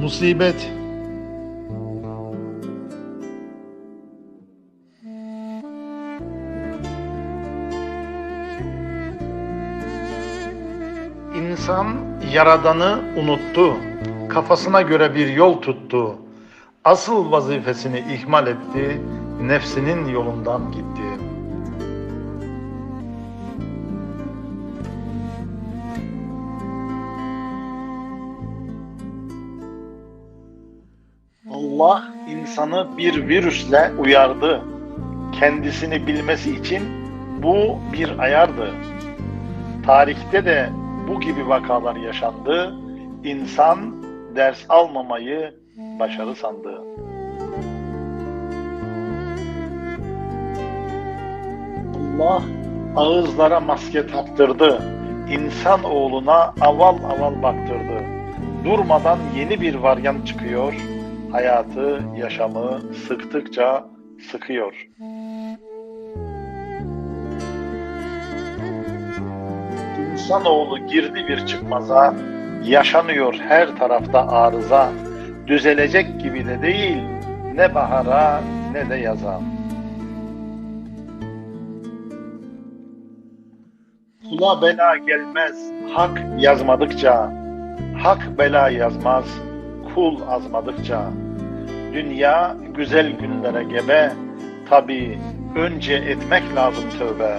Musibet İnsan yaradanı unuttu. Kafasına göre bir yol tuttu. Asıl vazifesini ihmal etti. Nefsinin yolundan gitti. Allah insanı bir virüsle uyardı. Kendisini bilmesi için bu bir ayardı. Tarihte de bu gibi vakalar yaşandı. İnsan ders almamayı başarı sandı. Allah ağızlara maske taktırdı. İnsan oğluna aval aval baktırdı. Durmadan yeni bir varyant çıkıyor. Hayatı, yaşamı sıktıkça sıkıyor. İnsanoğlu girdi bir çıkmaza, yaşanıyor her tarafta arıza. Düzelecek gibi de değil, ne bahara ne de yaza. Kula bela gelmez, hak yazmadıkça. Hak bela yazmaz, kul azmadıkça. Dünya güzel günlere gebe, tabi önce etmek lazım tövbe.